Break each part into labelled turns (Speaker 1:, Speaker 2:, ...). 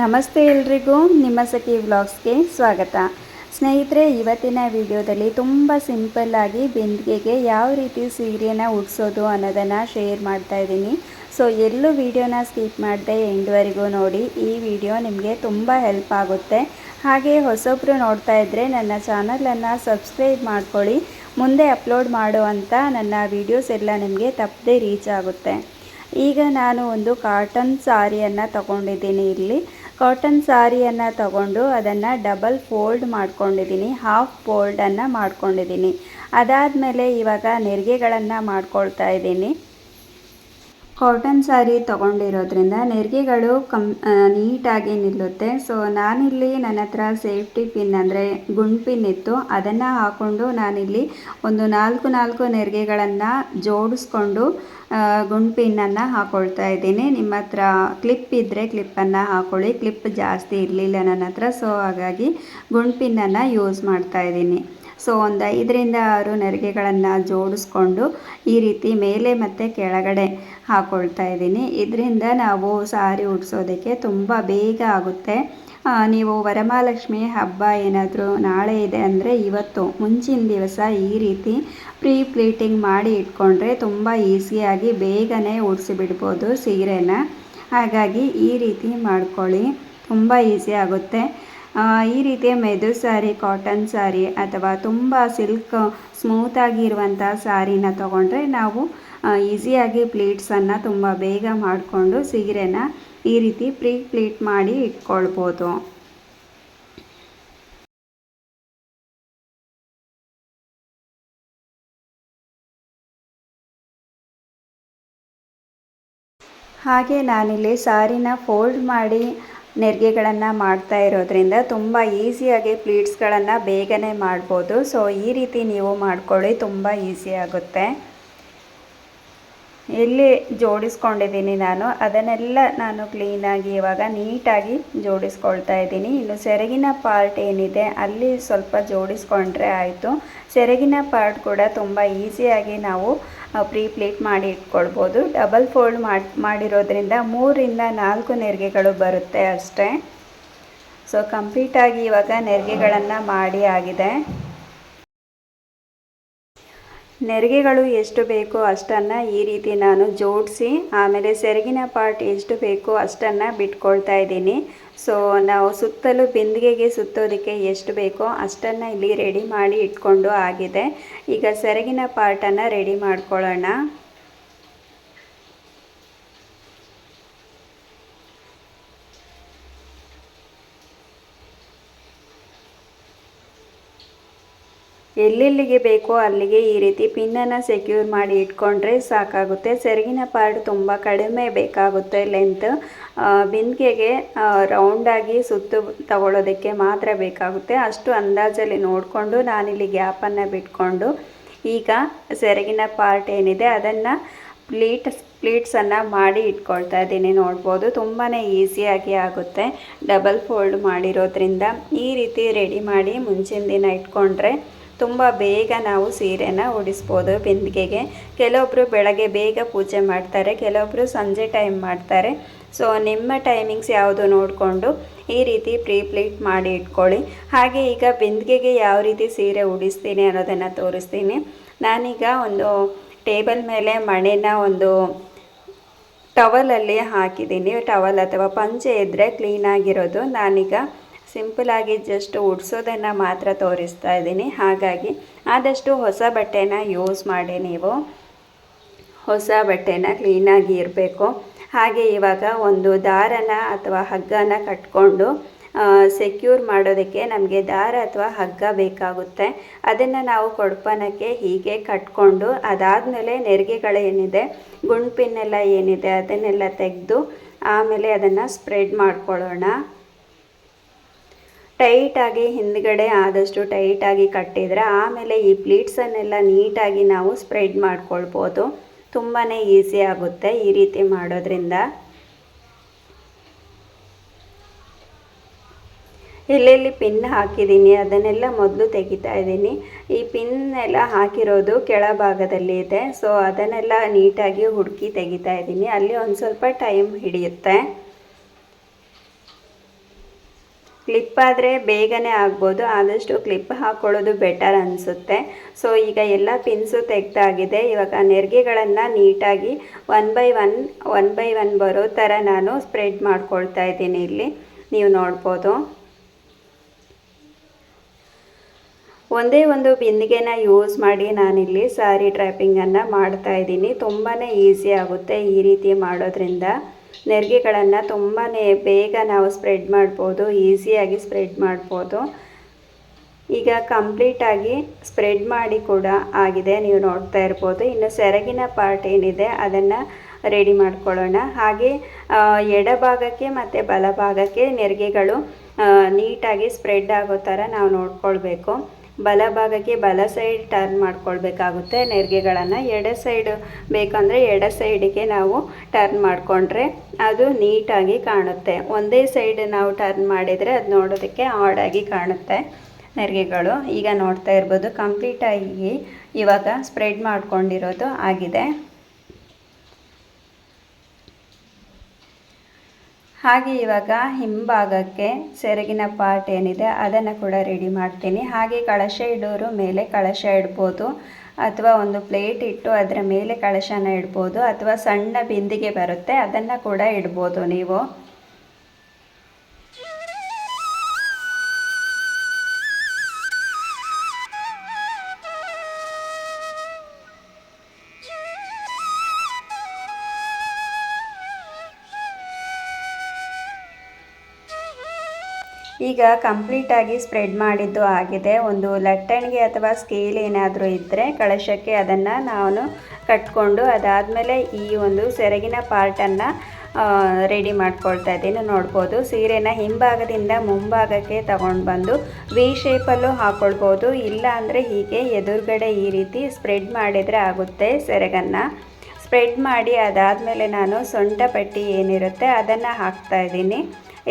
Speaker 1: ನಮಸ್ತೆ ಎಲ್ರಿಗೂ, ನಿಮ್ಮ ಸಖಿ ವ್ಲಾಗ್ಸ್ಗೆ ಸ್ವಾಗತ. ಸ್ನೇಹಿತರೆ, ಇವತ್ತಿನ ವಿಡಿಯೋದಲ್ಲಿ ತುಂಬ ಸಿಂಪಲ್ಲಾಗಿ ಬಿಂದಿಗೆಗೆ ಯಾವ ರೀತಿ ಸೀರೆನ ಉಡ್ಸೋದು ಅನ್ನೋದನ್ನು ಶೇರ್ ಮಾಡ್ತಾ ಇದ್ದೀನಿ. ಸೊ, ಎಲ್ಲೂ ವಿಡಿಯೋನ ಸ್ಕಿಪ್ ಮಾಡದೆ ಎಂಡ್ವರೆಗೂ ನೋಡಿ, ಈ ವಿಡಿಯೋ ನಿಮಗೆ ತುಂಬ ಹೆಲ್ಪ್ ಆಗುತ್ತೆ. ಹಾಗೆ ಹೊಸೊಬ್ಬರು ನೋಡ್ತಾ ಇದ್ದರೆ ನನ್ನ ಚಾನಲನ್ನು ಸಬ್ಸ್ಕ್ರೈಬ್ ಮಾಡ್ಕೊಳ್ಳಿ. ಮುಂದೆ ಅಪ್ಲೋಡ್ ಮಾಡುವಂಥ ನನ್ನ ವೀಡಿಯೋಸ್ ಎಲ್ಲ ನಿಮಗೆ ತಪ್ಪದೇ ರೀಚ್ ಆಗುತ್ತೆ. ಈಗ ನಾನು ಒಂದು ಕಾಟನ್ ಸಾರಿಯನ್ನು ತಗೊಂಡಿದ್ದೀನಿ ಇಲ್ಲಿ. ಕಾಟನ್ ಸಾರಿಯನ್ನು ತಗೊಂಡು ಅದನ್ನು ಡಬಲ್ ಫೋಲ್ಡ್ ಮಾಡ್ಕೊಂಡಿದ್ದೀನಿ ಹಾಫ್ ಫೋಲ್ಡನ್ನು ಮಾಡ್ಕೊಂಡಿದ್ದೀನಿ. ಅದಾದಮೇಲೆ ಇವಾಗ ನೆರಿಗೆಗಳನ್ನು ಮಾಡ್ಕೊಳ್ತಾ ಇದ್ದೀನಿ. ಕಾಟನ್ ಸ್ಯಾರಿ ತೊಗೊಂಡಿರೋದ್ರಿಂದ ನೆರಿಗೆಗಳು ಕಮ್ ನೀಟಾಗಿ ನಿಲ್ಲುತ್ತೆ. ಸೊ ನಾನಿಲ್ಲಿ ನನ್ನ ಹತ್ರ ಸೇಫ್ಟಿ ಪಿನ್ ಅಂದರೆ ಗುಂಡ್ ಪಿನ್ ಇತ್ತು. ಅದನ್ನು ಹಾಕ್ಕೊಂಡು ನಾನಿಲ್ಲಿ ಒಂದು ನಾಲ್ಕು ನಾಲ್ಕು ನೆರಿಗೆಗಳನ್ನು ಜೋಡಿಸ್ಕೊಂಡು ಗುಂಡ್ ಪಿನ್ನನ್ನು ಹಾಕ್ಕೊಳ್ತಾ ಇದ್ದೀನಿ. ನಿಮ್ಮ ಹತ್ರ ಕ್ಲಿಪ್ ಇದ್ದರೆ ಕ್ಲಿಪ್ಪನ್ನು ಹಾಕ್ಕೊಳ್ಳಿ ಕ್ಲಿಪ್ ಜಾಸ್ತಿ ಇರಲಿಲ್ಲ ನನ್ನ ಹತ್ರ ಸೊ ಹಾಗಾಗಿ ಗುಂಡ್ ಪಿನ್ನನ್ನು ಯೂಸ್ ಮಾಡ್ತಾ ಇದ್ದೀನಿ. ಸೊ, ಒಂದು ಐದರಿಂದ ಆರು ನೆರಿಗೆಗಳನ್ನು ಜೋಡಿಸ್ಕೊಂಡು ಈ ರೀತಿ ಮೇಲೆ ಮತ್ತು ಕೆಳಗಡೆ ಹಾಕ್ಕೊಳ್ತಾ ಇದ್ದೀನಿ. ಇದರಿಂದ ನಾವು ಸಾರಿ ಉಡ್ಸೋದಕ್ಕೆ ತುಂಬ ಬೇಗ ಆಗುತ್ತೆ. ನೀವು ವರಮಹಾಲಕ್ಷ್ಮಿ ಹಬ್ಬ ಏನಾದರೂ ನಾಳೆ ಇದೆ ಅಂದರೆ ಇವತ್ತು, ಮುಂಚಿನ ದಿವಸ ಈ ರೀತಿ ಪ್ರೀ ಪ್ಲೀಟಿಂಗ್ ಮಾಡಿ ಇಟ್ಕೊಂಡ್ರೆ ತುಂಬ ಈಸಿಯಾಗಿ ಬೇಗನೆ ಉಡಿಸಿಬಿಡ್ಬೋದು ಸೀರೆನ. ಹಾಗಾಗಿ ಈ ರೀತಿ ಮಾಡ್ಕೊಳ್ಳಿ. ತುಂಬ ಈಸಿ ಆಗುತ್ತೆ. ಈ ರೀತಿಯ ಮೆದು ಸ್ಯಾರಿ, ಕಾಟನ್ ಸ್ಯಾರಿ ಅಥವಾ ತುಂಬ ಸಿಲ್ಕ್ ಸ್ಮೂತಾಗಿರುವಂಥ ಸ್ಯಾರಿನ ತೊಗೊಂಡ್ರೆ ನಾವು ಈಸಿಯಾಗಿ ಪ್ಲೀಟ್ಸನ್ನು ತುಂಬ ಬೇಗ ಮಾಡಿಕೊಂಡು ಸೀರೆನ ಈ ರೀತಿ ಪ್ರೀ ಪ್ಲೀಟ್ ಮಾಡಿ ಇಟ್ಕೊಳ್ಬೋದು. ಹಾಗೆ ನಾನಿಲ್ಲಿ ಸಾರಿನ ಫೋಲ್ಡ್ ಮಾಡಿ ನೆರಿಗೆಗಳನ್ನು ಮಾಡ್ತಾ ಇರೋದ್ರಿಂದ ತುಂಬ ಈಸಿಯಾಗಿ ಪ್ಲೀಟ್ಸ್ಗಳನ್ನು ಬೇಗನೆ ಮಾಡ್ಬೋದು. ಸೊ ಈ ರೀತಿ ನೀವು ಮಾಡ್ಕೊಳ್ಳಿ, ತುಂಬ ಈಸಿ ಆಗುತ್ತೆ. ಎಲ್ಲಿ ಜೋಡಿಸ್ಕೊಂಡಿದ್ದೀನಿ ನಾನು, ಅದನ್ನೆಲ್ಲ ನಾನು ಕ್ಲೀನಾಗಿ ಇವಾಗ ನೀಟಾಗಿ ಜೋಡಿಸ್ಕೊಳ್ತಾ ಇದ್ದೀನಿ. ಇನ್ನು ಸೆರಗಿನ ಪಾರ್ಟ್ ಏನಿದೆ, ಅಲ್ಲಿ ಸ್ವಲ್ಪ ಜೋಡಿಸ್ಕೊಂಡ್ರೆ ಆಯಿತು. ಸೆರಗಿನ ಪಾರ್ಟ್ ಕೂಡ ತುಂಬ ಈಸಿಯಾಗಿ ನಾವು ಪ್ರೀ ಪ್ಲೇಟ್ ಮಾಡಿ ಇಟ್ಕೊಳ್ಬೋದು. ಡಬಲ್ ಫೋಲ್ಡ್ ಮಾಡಿ, ಮಾಡಿರೋದ್ರಿಂದ ಮೂರಿಂದ ನಾಲ್ಕು ನೆರಿಗೆಗಳು ಬರುತ್ತೆ ಅಷ್ಟೇ. ಸೊ ಕಂಪ್ಲೀಟಾಗಿ ಇವಾಗ ನೆರಿಗೆಗಳನ್ನು ಮಾಡಿ ಆಗಿದೆ. ನೆರಿಗೆಗಳು ಎಷ್ಟು ಬೇಕೋ ಅಷ್ಟನ್ನು ಈ ರೀತಿ ನಾನು ಜೋಡಿಸಿ, ಆಮೇಲೆ ಸೆರಗಿನ ಪಾರ್ಟ್ ಎಷ್ಟು ಬೇಕೋ ಅಷ್ಟನ್ನು ಬಿಟ್ಕೊಳ್ತಾ ಇದ್ದೀನಿ. ಸೊ ನಾವು ಸುತ್ತಲೂ ಬಿಂದಿಗೆಗೆ ಸುತ್ತೋದಕ್ಕೆ ಎಷ್ಟು ಬೇಕೋ ಅಷ್ಟನ್ನು ಇಲ್ಲಿ ರೆಡಿ ಮಾಡಿ ಇಟ್ಕೊಂಡು ಆಗಿದೆ. ಈಗ ಸೆರಗಿನ ಪಾರ್ಟನ್ನು ರೆಡಿ ಮಾಡ್ಕೊಳ್ಳೋಣ. ಎಲ್ಲೆಲ್ಲಿಗೆ ಬೇಕೋ ಅಲ್ಲಿಗೆ ಈ ರೀತಿ ಪಿನ್ನನ್ನು ಸೆಕ್ಯೂರ್ ಮಾಡಿ ಇಟ್ಕೊಂಡ್ರೆ ಸಾಕಾಗುತ್ತೆ. ಸೆರಗಿನ ಪಾರ್ಟ್ ತುಂಬ ಕಡಿಮೆ ಬೇಕಾಗುತ್ತೆ ಲೆಂತ್ ಬಿಂದಿಗೆಗೆ ರೌಂಡಾಗಿ ಸುತ್ತು ತಗೊಳ್ಳೋದಕ್ಕೆ ಮಾತ್ರ ಬೇಕಾಗುತ್ತೆ. ಅಷ್ಟು ಅಂದಾಜಲ್ಲಿ ನೋಡಿಕೊಂಡು ನಾನಿಲ್ಲಿ ಗ್ಯಾಪನ್ನು ಬಿಟ್ಕೊಂಡು ಈಗ ಸೆರಗಿನ ಪಾರ್ಟ್ ಏನಿದೆ ಅದನ್ನು ಪ್ಲೀಟ್ ಪ್ಲೀಟ್ಸನ್ನು ಮಾಡಿ ಇಟ್ಕೊಳ್ತಾ ಇದ್ದೀನಿ. ನೋಡ್ಬೋದು ತುಂಬಾ ಈಸಿಯಾಗಿ ಆಗುತ್ತೆ. ಡಬಲ್ ಫೋಲ್ಡ್ ಮಾಡಿರೋದ್ರಿಂದ ಈ ರೀತಿ ರೆಡಿ ಮಾಡಿ ಮುಂಚಿನ ದಿನ ಇಟ್ಕೊಂಡ್ರೆ ತುಂಬ ಬೇಗ ನಾವು ಸೀರೆನ ಉಡಿಸ್ಬೋದು ಬಿಂದಿಗೆಗೆ. ಕೆಲವೊಬ್ಬರು ಬೆಳಗ್ಗೆ ಬೇಗ ಪೂಜೆ ಮಾಡ್ತಾರೆ ಕೆಲವೊಬ್ಬರು ಸಂಜೆ ಟೈಮ್ ಮಾಡ್ತಾರೆ. ಸೊ, ನಿಮ್ಮ ಟೈಮಿಂಗ್ಸ್ ಯಾವುದು ನೋಡಿಕೊಂಡು ಈ ರೀತಿ ಪ್ರೀ ಪ್ಲೀಟ್ ಮಾಡಿ ಇಟ್ಕೊಳ್ಳಿ. ಹಾಗೆ ಈಗ ಬಿಂದಿಗೆಗೆ ಯಾವ ರೀತಿ ಸೀರೆ ಉಡಿಸ್ತೀನಿ ಅನ್ನೋದನ್ನು ತೋರಿಸ್ತೀನಿ. ನಾನೀಗ ಒಂದು ಟೇಬಲ್ ಮೇಲೆ ಮಣೆನ ಒಂದು ಟವಲಲ್ಲಿ ಹಾಕಿದ್ದೀನಿ. ಟವಲ್ ಅಥವಾ ಪಂಚೆ ಇದ್ದರೆ ಕ್ಲೀನಾಗಿರೋದು ನಾನೀಗ ಸಿಂಪಲಾಗಿ ಜಸ್ಟ್ ಉಡ್ಸೋದನ್ನು ಮಾತ್ರ ತೋರಿಸ್ತಾ ಇದ್ದೀನಿ. ಹಾಗಾಗಿ ಆದಷ್ಟು ಹೊಸ ಬಟ್ಟೆನ ಯೂಸ್ ಮಾಡಿ ನೀವು. ಹೊಸ ಬಟ್ಟೆನ ಕ್ಲೀನಾಗಿ ಇರಬೇಕು. ಹಾಗೆ ಇವಾಗ ಒಂದು ದಾರನ ಅಥವಾ ಹಗ್ಗನ ಕಟ್ಕೊಂಡು ಸೆಕ್ಯೂರ್ ಮಾಡೋದಕ್ಕೆ ನಮಗೆ ದಾರ ಅಥವಾ ಹಗ್ಗ ಬೇಕಾಗುತ್ತೆ. ಅದನ್ನು ನಾವು ಕೊಡ್ಪನಕ್ಕೆ ಹೀಗೆ ಕಟ್ಕೊಂಡು, ಅದಾದಮೇಲೆ ನೆರಿಗೆಗಳೇನಿದೆ ಗುಂಡ್ಪಿನ್ನೆಲ್ಲ ಏನಿದೆ ಅದನ್ನೆಲ್ಲ ತೆಗೆದು, ಆಮೇಲೆ ಅದನ್ನು ಸ್ಪ್ರೆಡ್ ಮಾಡ್ಕೊಳ್ಳೋಣ. ಟೈಟಾಗಿ ಹಿಂದ್ಗಡೆ ಆದಷ್ಟು ಟೈಟಾಗಿ ಕಟ್ಟಿದರೆ ಆಮೇಲೆ ಈ ಪ್ಲೀಟ್ಸನ್ನೆಲ್ಲ ನೀಟಾಗಿ ನಾವು ಸ್ಪ್ರೆಡ್ ಮಾಡ್ಕೊಳ್ಬೋದು. ತುಂಬಾ ಈಸಿ ಆಗುತ್ತೆ ಈ ರೀತಿ ಮಾಡೋದ್ರಿಂದ. ಎಲ್ಲೆಲ್ಲಿ ಪಿನ್ ಹಾಕಿದ್ದೀನಿ, ಅದನ್ನೆಲ್ಲ ಮೊದಲು ತೆಗಿತಾ ಇದ್ದೀನಿ. ಈ ಪಿನ್ ಎಲ್ಲ ಹಾಕಿರೋದು ಕೆಳಭಾಗದಲ್ಲಿ ಇದೆ. ಸೊ ಅದನ್ನೆಲ್ಲ ನೀಟಾಗಿ ಹುಡುಕಿ ತೆಗಿತಾ ಇದ್ದೀನಿ. ಅಲ್ಲಿ ಒಂದು ಸ್ವಲ್ಪ ಟೈಮ್ ಹಿಡಿಯುತ್ತೆ. ಕ್ಲಿಪ್ ಆದರೆ ಬೇಗನೆ ಆಗ್ಬೋದು. ಆದಷ್ಟು ಕ್ಲಿಪ್ ಹಾಕ್ಕೊಳ್ಳೋದು ಬೆಟರ್ ಅನಿಸುತ್ತೆ. ಸೊ ಈಗ ಎಲ್ಲ ಪಿನ್ಸು ತೆಗ್ದಾಗಿದೆ. ಇವಾಗ ನೆರಿಗೆಗಳನ್ನು ನೀಟಾಗಿ one by one one by one ಬರೋ ಥರ ನಾನು ಸ್ಪ್ರೆಡ್ ಮಾಡ್ಕೊಳ್ತಾ ಇದ್ದೀನಿ ಇಲ್ಲಿ. ನೀವು ನೋಡ್ಬೋದು. ಒಂದೇ ಒಂದು ಬಿಂದಿಗೆನ ಯೂಸ್ ಮಾಡಿ ನಾನಿಲ್ಲಿ ಸ್ಯಾರಿ ಟ್ರ್ಯಾಪಿಂಗನ್ನು ಮಾಡ್ತಾ ಇದ್ದೀನಿ. ತುಂಬಾ ಈಸಿ ಆಗುತ್ತೆ ಈ ರೀತಿ ಮಾಡೋದ್ರಿಂದ. ನೆರಿಗೆಗಳನ್ನು ತುಂಬಾ ಬೇಗ ನಾವು ಸ್ಪ್ರೆಡ್ ಮಾಡ್ಬೋದು ಈಸಿಯಾಗಿ ಸ್ಪ್ರೆಡ್ ಮಾಡ್ಬೋದು. ಈಗ ಕಂಪ್ಲೀಟಾಗಿ ಸ್ಪ್ರೆಡ್ ಮಾಡಿ ಕೂಡ ಆಗಿದೆ, ನೀವು ನೋಡ್ತಾ ಇರ್ಬೋದು. ಇನ್ನು ಸೆರಗಿನ ಪಾರ್ಟ್ ಏನಿದೆ, ಅದನ್ನು ರೆಡಿ ಮಾಡ್ಕೊಳ್ಳೋಣ. ಹಾಗೆ ಎಡಭಾಗಕ್ಕೆ ಮತ್ತು ಬಲಭಾಗಕ್ಕೆ ನೆರಿಗೆಗಳು ನೀಟಾಗಿ ಸ್ಪ್ರೆಡ್ ಆಗೋ ಥರ ನಾವು ನೋಡ್ಕೊಳ್ಬೇಕು. ಬಲಭಾಗಕ್ಕೆ ಬಲ ಸೈಡ್ ಟರ್ನ್ ಮಾಡ್ಕೊಳ್ಬೇಕಾಗುತ್ತೆ. ನೆರಿಗೆಗಳನ್ನು ಎಡ ಸೈಡ್ ಬೇಕಂದರೆ ಎಡ ಸೈಡಿಗೆ ನಾವು ಟರ್ನ್ ಮಾಡಿಕೊಂಡ್ರೆ ಅದು ನೀಟಾಗಿ ಕಾಣುತ್ತೆ. ಒಂದೇ ಸೈಡ್ ನಾವು ಟರ್ನ್ ಮಾಡಿದರೆ ಅದು ನೋಡೋದಕ್ಕೆ ಆಡಾಗಿ ಕಾಣುತ್ತೆ ನೆರಿಗೆಗಳು. ಈಗ ನೋಡ್ತಾ ಇರ್ಬೋದು ಕಂಪ್ಲೀಟಾಗಿ ಇವಾಗ ಸ್ಪ್ರೆಡ್ ಮಾಡ್ಕೊಂಡಿರೋದು ಆಗಿದೆ. ಹಾಗೆ ಇವಾಗ ಹಿಂಭಾಗಕ್ಕೆ ಸೆರಗಿನ ಪಾರ್ಟ್ ಏನಿದೆ ಅದನ್ನು ಕೂಡ ರೆಡಿ ಮಾಡ್ತೀನಿ. ಹಾಗೆ ಕಳಶ ಇಡೋರು ಮೇಲೆ ಕಳಶ ಇಡ್ಬೋದು. ಅಥವಾ ಒಂದು ಪ್ಲೇಟ್ ಇಟ್ಟು ಅದರ ಮೇಲೆ ಕಳಶನ ಇಡ್ಬೋದು. ಅಥವಾ ಸಣ್ಣ ಬಿಂದಿಗೆ ಬರುತ್ತೆ, ಅದನ್ನು ಕೂಡ ಇಡ್ಬೋದು ನೀವು. ಈಗ ಕಂಪ್ಲೀಟಾಗಿ ಸ್ಪ್ರೆಡ್ ಮಾಡಿದ್ದು ಆಗಿದೆ. ಒಂದು ಲಟ್ಟಣಿಗೆ ಅಥವಾ ಸ್ಕೇಲ್ ಏನಾದರೂ ಇದ್ದರೆ ಕಳಶಕ್ಕೆ ಅದನ್ನು ನಾನು ಕಟ್ಕೊಂಡು ಅದಾದಮೇಲೆ ಈ ಒಂದು ಸೆರಗಿನ ಪಾರ್ಟನ್ನು ರೆಡಿ ಮಾಡ್ಕೊಳ್ತಾ ಇದ್ದೀನಿ. ನೋಡ್ಬೋದು, ಸೀರೆನ ಹಿಂಭಾಗದಿಂದ ಮುಂಭಾಗಕ್ಕೆ ತಗೊಂಡು ಬಂದು ವಿ ಶೇಪಲ್ಲೂ ಹಾಕ್ಕೊಳ್ಬೋದು ಇಲ್ಲ ಅಂದರೆ ಹೀಗೆ ಎದುರುಗಡೆ ಈ ರೀತಿ ಸ್ಪ್ರೆಡ್ ಮಾಡಿದರೆ ಆಗುತ್ತೆ ಸೆರಗನ್ನು. ಸ್ಪ್ರೆಡ್ ಮಾಡಿ ಅದಾದಮೇಲೆ ನಾನು ಸೊಂಟ ಪಟ್ಟಿ ಏನಿರುತ್ತೆ ಅದನ್ನು ಹಾಕ್ತಾ ಇದ್ದೀನಿ.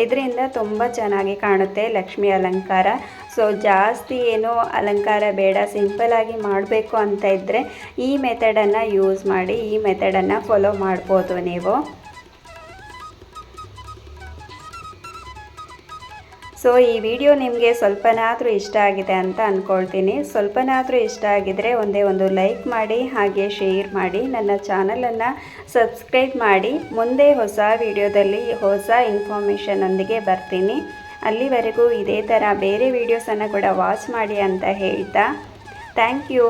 Speaker 1: ಇದರಿಂದ ತುಂಬ ಚೆನ್ನಾಗಿ ಕಾಣುತ್ತೆ ಲಕ್ಷ್ಮಿ ಅಲಂಕಾರ. ಸೊ ಜಾಸ್ತಿ ಏನೋ ಅಲಂಕಾರ ಬೇಡ ಸಿಂಪಲಾಗಿ ಮಾಡಬೇಕು ಅಂತ ಇದ್ದರೆ ಈ ಮೆಥಡನ್ನು ಯೂಸ್ ಮಾಡಿ ಈ ಮೆಥಡನ್ನು ಫಾಲೋ ಮಾಡ್ಬೋದು ನೀವು. ಸೊ, ಈ ವಿಡಿಯೋ ನಿಮಗೆ ಸ್ವಲ್ಪನಾದರೂ ಇಷ್ಟ ಆಗಿದೆ ಅಂತ ಅಂದ್ಕೊಳ್ತೀನಿ ಸ್ವಲ್ಪನಾದರೂ ಇಷ್ಟ ಆಗಿದರೆ ಒಂದೇ ಒಂದು ಲೈಕ್ ಮಾಡಿ, ಹಾಗೆ ಶೇರ್ ಮಾಡಿ, ನನ್ನ ಚಾನಲನ್ನು ಸಬ್ಸ್ಕ್ರೈಬ್ ಮಾಡಿ. ಮುಂದೆ ಹೊಸ ವಿಡಿಯೋದಲ್ಲಿ ಹೊಸ ಇನ್ಫಾರ್ಮೇಷನೊಂದಿಗೆ ಬರ್ತೀನಿ. ಅಲ್ಲಿವರೆಗೂ ಇದೇ ಥರ ಬೇರೆ ವೀಡಿಯೋಸನ್ನು ಕೂಡ ವಾಚ್ ಮಾಡಿ ಅಂತ ಹೇಳ್ತಾ. Thank you.